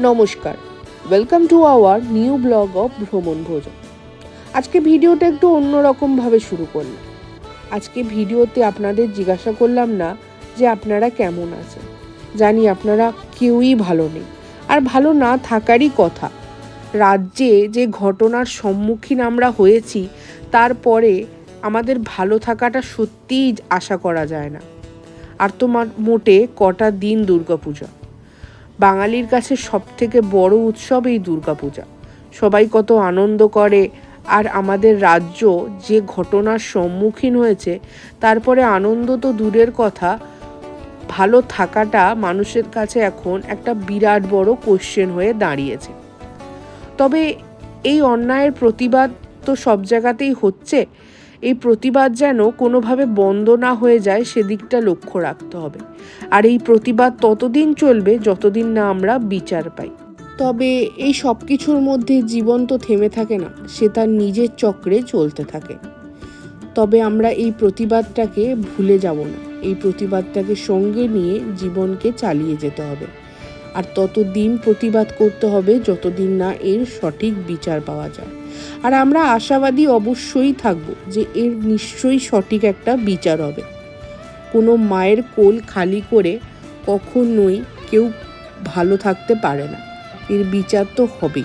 নমস্কার। Welcome to our new blog of Bhraman Bhojan আজকে ভিডিওটা একটু অন্যরকমভাবে শুরু করলাম। আজকে ভিডিওতে আপনাদের জিজ্ঞাসা করলাম না যে আপনারা কেমন আছেন। জানি আপনারা কেউই ভালো নেই। আর ভালো না থাকারই কথা। রাজ্যে যে ঘটনার সম্মুখীন আমরা হয়েছি, তারপরে আমাদের ভালো থাকাটা সত্যিই আশা করা যায় না। আর তো মোটে কটা দিন দুর্গাপূজা। বাঙালির কাছে সব থেকে বড় উৎসব এই দুর্গাপূজা। সবাই কত আনন্দ করে, আর আমাদের রাজ্য যে ঘটনার সম্মুখীন হয়েছে, তারপরে আনন্দ তো দূরের কথা, ভালো থাকাটা মানুষের কাছে এখন একটা বিরাট বড় কোশ্চেন হয়ে দাঁড়িয়েছে। তবে এই অন্যায়ের প্রতিবাদ তো সব জায়গাতেই হচ্ছে এই প্রতিবাদ যেন কোনোভাবে বন্ধ না হয়ে যায়, সেদিকটা লক্ষ্য রাখতে হবে। আর এই প্রতিবাদ ততদিন চলবে যতদিন না আমরা বিচার পাই। তবে এই সব কিছুর মধ্যে জীবন তো থেমে থাকে না, সে তার নিজের চক্রে চলতে থাকে। তবে আমরা এই প্রতিবাদটাকে ভুলে যাব না। এই প্রতিবাদটাকে সঙ্গে নিয়ে জীবনকে চালিয়ে যেতে হবে। আর ততদিন প্রতিবাদ করতে হবে যতদিন না এর সঠিক বিচার পাওয়া যায়। আর আমরা আশাবাদী অবশ্যই থাকব যে এর নিশ্চয়ই সঠিক একটা বিচার হবে। কোনো মায়ের কোল খালি করে কখনোই কেউ ভালো থাকতে পারে না। এর বিচার তো হবেই।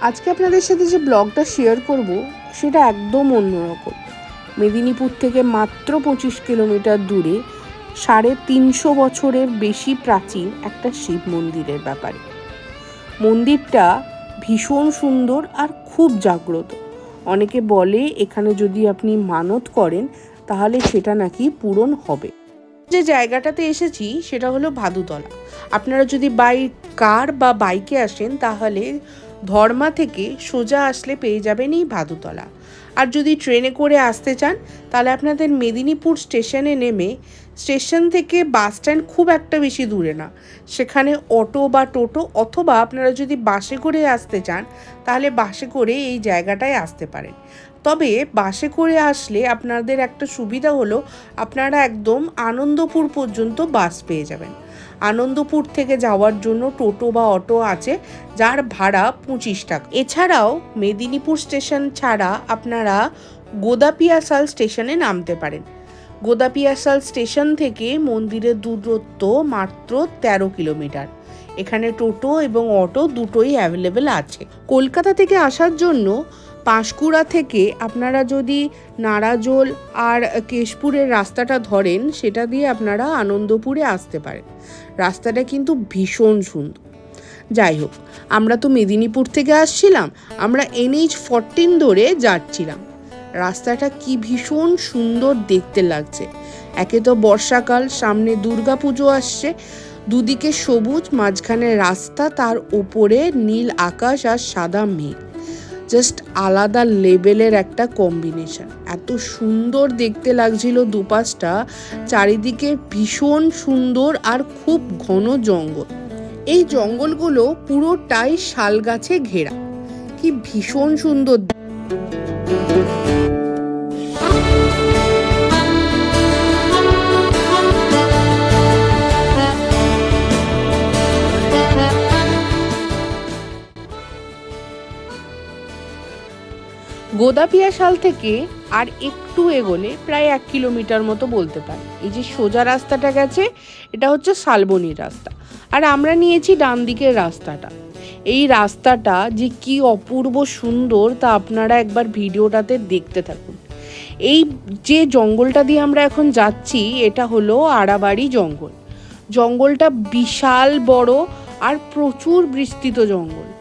আজকে আপনাদের সাথে যে ব্লগটা শেয়ার করব, সেটা একদম অন্যরকম। মেদিনীপুর থেকে মাত্র পঁচিশ কিলোমিটার দূরে সাড়ে তিনশো বছরের বেশি প্রাচীন একটা শিব মন্দিরের ব্যাপারে। মন্দিরটা ভীষণ সুন্দর আর খুব জাগ্রত। অনেকে বলে, এখানে যদি আপনি মানত করেন, তাহলে সেটা নাকি পূরণ হবে। যে জায়গাটাতে এসেছি, সেটা হলো ভাদুতলা। আপনারা যদি বাই কার বা বাইকে আসেন, তাহলে ধর্মা থেকে সোজা আসলে পেয়ে যাবেন এই ভাদুতলা। আর যদি ট্রেনে করে আসতে চান, তাহলে আপনাদের মেদিনীপুর স্টেশনে নেমে স্টেশন থেকে বাস স্ট্যান্ড খুব একটা বেশি দূরে না। সেখানে অটো বা টোটো অথবা আপনারা যদি বাসে করে আসতে চান, তাহলে বাসে করে এই জায়গাটায় আসতে পারেন। তবে বাসে করে আসলে আপনাদের একটা সুবিধা হলো, আপনারা একদম আনন্দপুর পর্যন্ত বাস পেয়ে যাবেন। আনন্দপুর থেকে যাওয়ার জন্য টোটো বা অটো আছে, যার ভাড়া পঁচিশ টাকা। এছাড়াও মেদিনীপুর স্টেশন ছাড়া আপনারা গোদাপিয়াসাল স্টেশনে নামতে পারেন। গোদাপিয়াসাল স্টেশন থেকে মন্দিরের দূরত্ব মাত্র তেরো কিলোমিটার। এখানে টোটো এবং অটো দুটোই অ্যাভেলেবেল আছে। কলকাতা থেকে আসার জন্য পাঁশকুড়া থেকে আপনারা যদি নারাজোল আর কেশপুরের রাস্তাটা ধরেন, সেটা দিয়ে আপনারা আনন্দপুরে আসতে পারেন। রাস্তাটা কিন্তু ভীষণ সুন্দর। যাই হোক, আমরা তো মেদিনীপুর থেকে আসছিলাম, আমরা এনএইচ ফরটিন ধরে যাচ্ছিলাম। রাস্তাটা কি ভীষণ সুন্দর দেখতে লাগছে। একে তো বর্ষাকাল, সামনে দুর্গা পুজো আসছে, দুদিকে সবুজ, মাঝখানে রাস্তা, তার ওপরে নীল আকাশ আর সাদা মেঘ। জাস্ট আলাদা লেভেলের একটা কম্বিনেশন। এত সুন্দর দেখতে লাগছিল দুপাশটা, চারিদিকে ভীষণ সুন্দর আর খুব ঘন জঙ্গল। এই জঙ্গলগুলো পুরোটাই শাল গাছে ঘেরা। কি ভীষণ সুন্দর। গোদাপিয়া শাল থেকে আর একটু এগোলে প্রায় এক কিলোমিটার মতো বলতে পারি। এই যে সোজা রাস্তাটা গেছে, এটা হচ্ছে শালবনির রাস্তা। আর আমরা নিয়েছি ডান দিকের রাস্তাটা। এই রাস্তাটা যে কি অপূর্ব সুন্দর তা আপনারা একবার ভিডিওটাতে দেখতে থাকুন। এই যে জঙ্গলটা দিয়ে আমরা এখন যাচ্ছি, এটা হলো আড়াবাড়ি জঙ্গল। জঙ্গলটা বিশাল বড় আর প্রচুর বিস্তৃত জঙ্গল।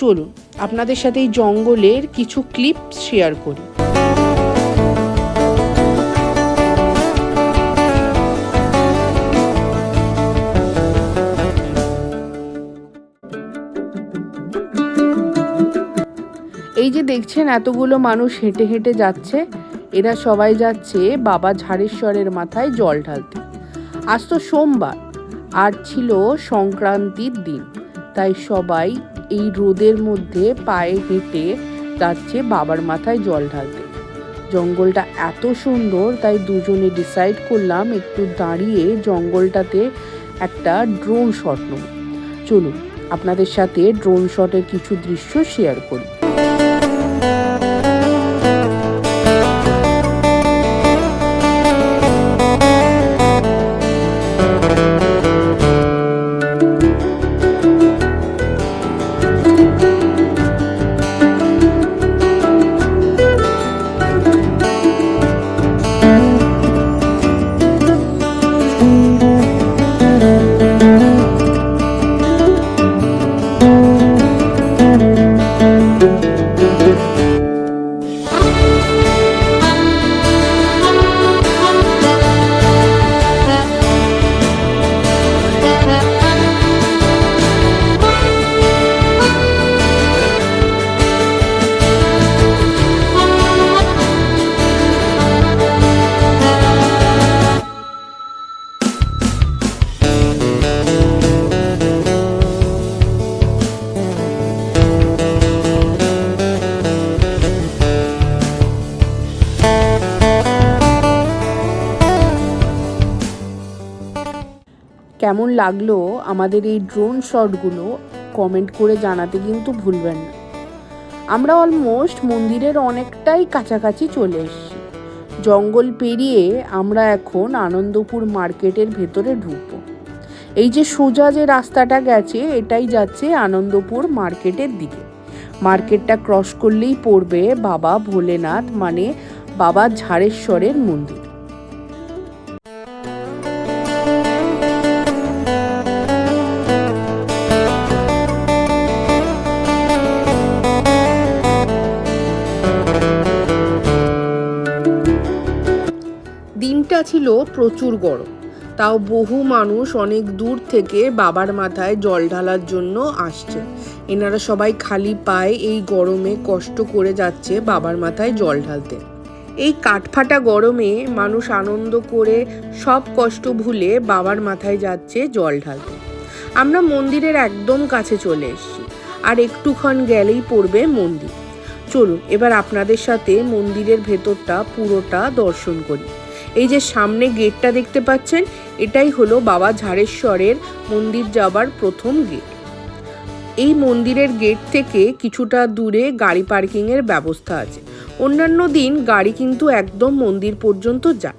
চলুন আপনাদের সাথে এই জঙ্গলের কিছু ক্লিপ শেয়ার করি। এই যে দেখছেন, এতগুলো মানুষ হেঁটে হেঁটে যাচ্ছে। এরা সবাই যাচ্ছে বাবা ঝাড়েশ্বরের মাথায় জল ঢালতে। আজ তো সোমবার, আর ছিল সংক্রান্তির দিন, তাই সবাই এই রোদের মধ্যে পায়ে হেঁটে যাচ্ছে বাবার মাথায় জল ঢালতে। জঙ্গলটা এত সুন্দর, তাই দুজনে ডিসাইড করলাম একটু দাঁড়িয়ে জঙ্গলটাতে একটা ড্রোন শট নেব। চলুন, আপনাদের সাথে ড্রোন শটের কিছু দৃশ্য শেয়ার করি। কেমন লাগল আমাদের এই ড্রোন শটগুলো কমেন্ট করে জানাতে কিন্তু ভুলবেন না। আমরা অলমোস্ট মন্দিরের অনেকটাই কাছাকাছি চলে এসেছি। জঙ্গল পেরিয়ে আমরা এখন আনন্দপুর মার্কেটের ভেতরে ঢুকবো। এই যে সোজা যে রাস্তাটা গেছে, এটাই যাচ্ছে আনন্দপুর মার্কেটের দিকে। মার্কেটটা ক্রস করলেই পড়বে বাবা ভোলেনাথ মানে বাবা ঝাড়েশ্বরের মন্দির। ছিল প্রচুর গরম। তাও বহু মানুষ অনেক দূর থেকে বাবার মাথায় জল ঢালার জন্য আসছে। এনারা সবাই খালি পায়ে এই গরমে কষ্ট করে যাচ্ছে বাবার মাথায় জল ঢালতে। এই কাঠফাটা গরমে মানুষ আনন্দ করে সব কষ্ট ভুলে বাবার মাথায় যাচ্ছে জল ঢালতে। আমরা মন্দিরের একদম কাছে চলে এসেছি, আর একটুক্ষণ গেলেই পড়বে মন্দির। চলুন, এবার আপনাদের সাথে মন্দিরের ভেতরটা পুরোটা দর্শন করি। এই যে সামনে গেটটা দেখতে পাচ্ছেন, এটাই হলো বাবা ঝাড়েশ্বরের মন্দির যাবার প্রথম গেট। এই মন্দিরের গেট থেকে কিছুটা দূরে গাড়ি পার্কিংয়ের ব্যবস্থা আছে। অন্যান্য দিন গাড়ি কিন্তু একদম মন্দির পর্যন্ত যায়।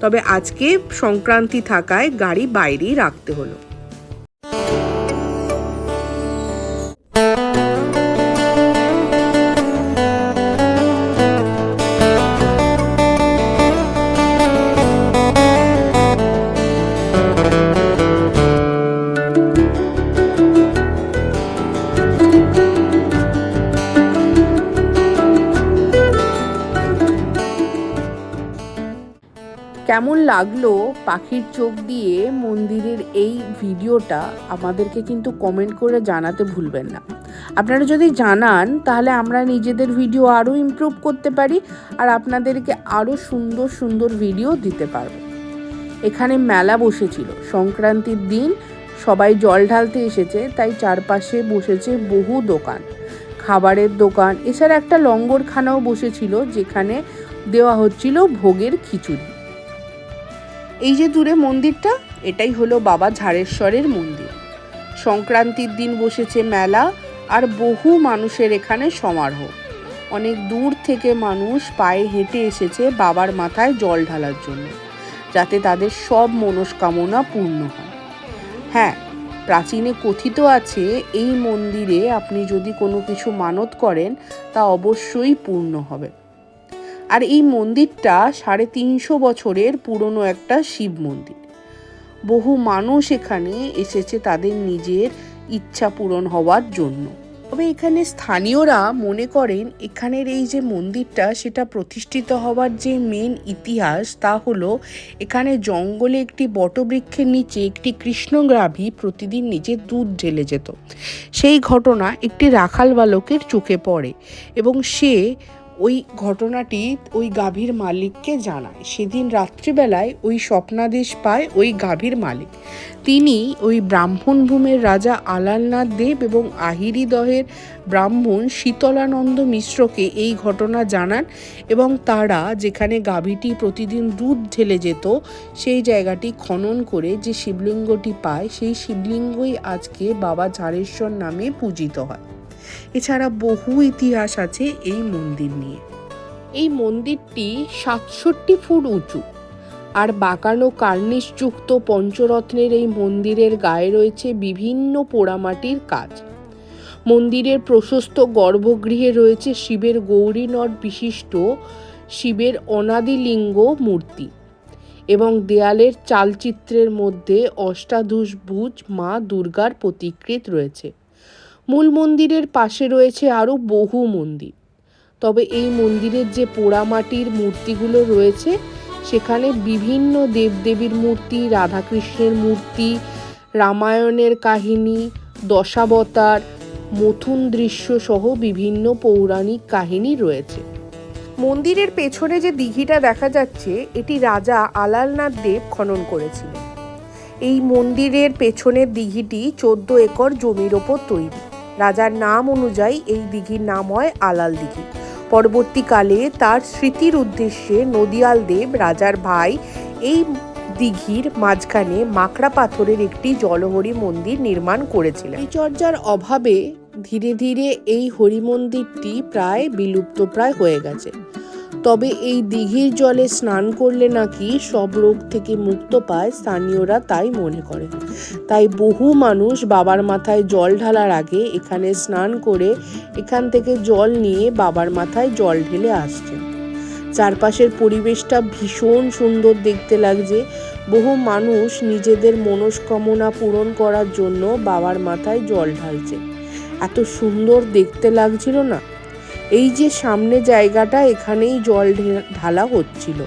তবে আজকে সংক্রান্তি থাকায় গাড়ি বাইরেই রাখতে হলো। কেমন লাগল পাখির চোখ দিয়ে মন্দিরের এই ভিডিওটা আমাদেরকে কিন্তু কমেন্ট করে জানাতে ভুলবেন না। আপনারা যদি জানান, তাহলে আমরা নিজেদের ভিডিও আরও ইমপ্রুভ করতে পারি আর আপনাদেরকে আরও সুন্দর সুন্দর ভিডিও দিতে পারব। এখানে মেলা বসেছিল। সংক্রান্তির দিন সবাই জল ঢালতে এসেছে, তাই চারপাশে বসেছে বহু দোকান। খাবারের দোকান, এছাড়া একটা লঙ্গরখানাও বসেছিল, যেখানে দেওয়া হচ্ছিল ভোগের খিচুড়ি। এই যে দূরে মন্দিরটা, এটাই হলো বাবা ঝাড়েশ্বরের মন্দির। সংক্রান্তির দিন বসেছে মেলা আর বহু মানুষের এখানে সমারোহ। অনেক দূর থেকে মানুষ পায়ে হেঁটে এসেছে বাবার মাথায় জল ঢালার জন্য, যাতে তাদের সব মনস্কামনা পূর্ণ হয়। হ্যাঁ প্রাচীনে কথিত আছে, এই মন্দিরে আপনি যদি কোনো কিছু মানত করেন, তা অবশ্যই পূর্ণ হবে। আর এই মন্দিরটা সাড়ে তিনশো বছরের পুরনো একটা শিব মন্দির। বহু মানুষ এখানে এসেছে তাদের নিজের ইচ্ছা পূরণ হওয়ার জন্য। তবে এখানে স্থানীয়রা মনে করেন, এখানের এই যে মন্দিরটা, সেটা প্রতিষ্ঠিত হওয়ার যে মেন ইতিহাস, তা হলো এখানে জঙ্গলে একটি বটবৃক্ষের নিচে একটি কৃষ্ণগ্রাভী প্রতিদিন নিচে দুধ ঢেলে যেত। সেই ঘটনা একটি রাখাল বালকের চোখে পড়ে এবং সে ওই ঘটনাটি ওই গাভীর মালিককে জানায়। সেদিন রাত্রিবেলায় ওই স্বপ্নাদেশ পায় ওই গাভীর মালিক। তিনি ওই ব্রাহ্মণ ভূমের রাজা আলালনাথ দেব এবং আহিরি দহের ব্রাহ্মণ শীতলানন্দ মিশ্রকে এই ঘটনা জানান এবং তারা যেখানে গাভীটি প্রতিদিন দুধ ঢেলে যেত, সেই জায়গাটি খনন করে যে শিবলিঙ্গটি পায়, সেই শিবলিঙ্গই আজকে বাবা ঝাড়েশ্বর নামে পূজিত হয়। এছাড়া বহু ইতিহাস আছে এই মন্দির নিয়ে। এই মন্দিরটি সাতষট্টি ফুট উঁচু আর বাঁকানো কার্নিশযুক্ত পঞ্চরত্নের এই মন্দিরের গায়ে রয়েছে বিভিন্ন পোড়ামাটির কাজ। মন্দিরের প্রশস্ত গর্ভগৃহে রয়েছে শিবের গৌরীনট বিশিষ্ট শিবের অনাদিলিঙ্গ মূর্তি এবং দেয়ালের চালচিত্রের মধ্যে অষ্টাদশভুজ মা দুর্গার প্রতিকৃত রয়েছে। মূল মন্দিরের পাশে রয়েছে আরও বহু মন্দির। তবে এই মন্দিরের যে পোড়ামাটির মূর্তিগুলো রয়েছে, সেখানে বিভিন্ন দেবদেবীর মূর্তি, রাধাকৃষ্ণের মূর্তি, রামায়ণের কাহিনী, দশাবতার, মথুন দৃশ্য সহ বিভিন্ন পৌরাণিক কাহিনী রয়েছে। মন্দিরের পেছনে যে দিঘিটা দেখা যাচ্ছে, এটি রাজা আলালনাথ দেব খনন করেছিলেন। এই মন্দিরের পেছনের দিঘিটি চোদ্দ একর জমির ওপর তৈরি। রাজার নাম অনুযায়ী এই দিঘির নাম হয় আলাল দিঘি। পরবর্তীকালে তার স্মৃতির উদ্দেশ্যে নদিয়াল দেব, রাজার ভাই, এই দিঘির মাঝখানে মাকড়া পাথরের একটি জলহরি মন্দির নির্মাণ করেছিলেন। চর্যার অভাবে ধীরে ধীরে এই হরি মন্দিরটি প্রায় বিলুপ্ত প্রায় হয়ে গেছে। তবে এই দিঘির জলে স্নান করলে নাকি সব রোগ থেকে মুক্ত পায় স্থানীয়রা তাই মনে করে। তাই বহু মানুষ বাবার মাথায় জল ঢালার আগে এখানে স্নান করে এখান থেকে জল নিয়ে বাবার মাথায় জল ঢেলে আসছে। চারপাশের পরিবেশটা ভীষণ সুন্দর দেখতে লাগছে। বহু মানুষ নিজেদের মনস্কামনা পূরণ করার জন্য বাবার মাথায় জল ঢালছে। এত সুন্দর দেখতে লাগছিল না? এই যে সামনে জায়গাটা, এখানেই জল ঢালা হচ্ছিল।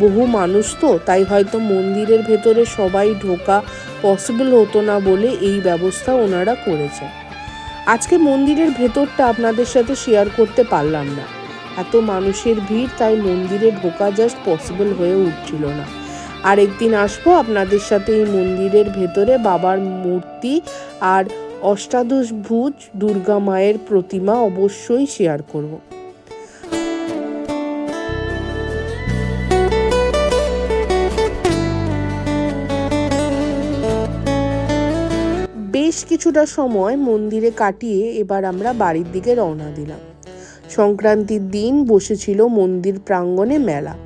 বহু মানুষ তো, তাই হয়তো মন্দিরের ভেতরে সবাই ঢোকা পসিবল হতো না বলে এই ব্যবস্থা ওনারা করেছেন। আজকে মন্দিরের ভেতরটা আপনাদের সাথে শেয়ার করতে পারলাম না। এত মানুষের ভিড়, তাই মন্দিরে ঢোকা জাস্ট পসিবল হয়ে উঠছিল না। আর একদিন আসব আপনাদের সাথে এই মন্দিরের ভেতরে, বাবার মূর্তি আর অষ্টাদশ ভুজ দুর্গা মায়ের প্রতিমা অবশ্যই শেয়ার করব। বেশ কিছুটা সময় মন্দিরে কাটিয়ে এবার আমরা বাড়ির দিকে রওনা দিলাম। সংক্রান্তির দিন বসেছিল মন্দির প্রাঙ্গণে মেলা।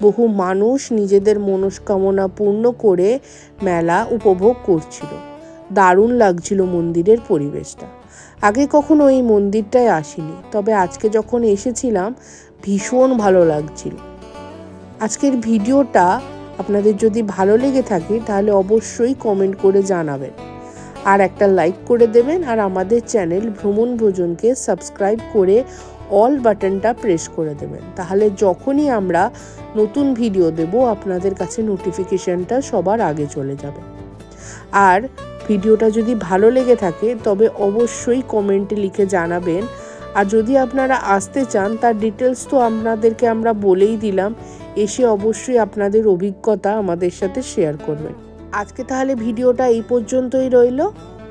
বহু মানুষ নিজেদের মনস্কামনা পূর্ণ করে মেলা উপভোগ করছিল। দারুণ লাগছিল মন্দিরের পরিবেশটা। আগে কখনো এই মন্দিরটায় আসিনি, তবে আজকে যখন এসেছিলাম, ভীষণ ভালো লাগছিল। আজকের ভিডিওটা আপনাদের যদি ভালো লেগে থাকে, তাহলে অবশ্যই কমেন্ট করে জানাবেন। আর একটা লাইক করে দেবেন, আর আমাদের চ্যানেল ভ্রমণ ভোজনকে সাবস্ক্রাইব করে অল বাটনটা প্রেস করে দেবেন। তাহলে যখনই আমরা নতুন ভিডিও দেব, আপনাদের কাছে নোটিফিকেশনটা সবার আগে চলে যাবে। আর ভিডিওটা যদি ভালো লেগে থাকে, তবে অবশ্যই কমেন্টে লিখে জানাবেন। আর যদি আপনারা আসতে চান, তার ডিটেলস তো আপনাদেরকে আমরা বলেই দিলাম। এসে অবশ্যই আপনাদের অভিজ্ঞতা আমাদের সাথে শেয়ার করবেন। আজকে তাহলে ভিডিওটা এই পর্যন্তই রইল।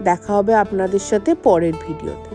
দেখা হবে আপনাদের সাথে পরের ভিডিওতে।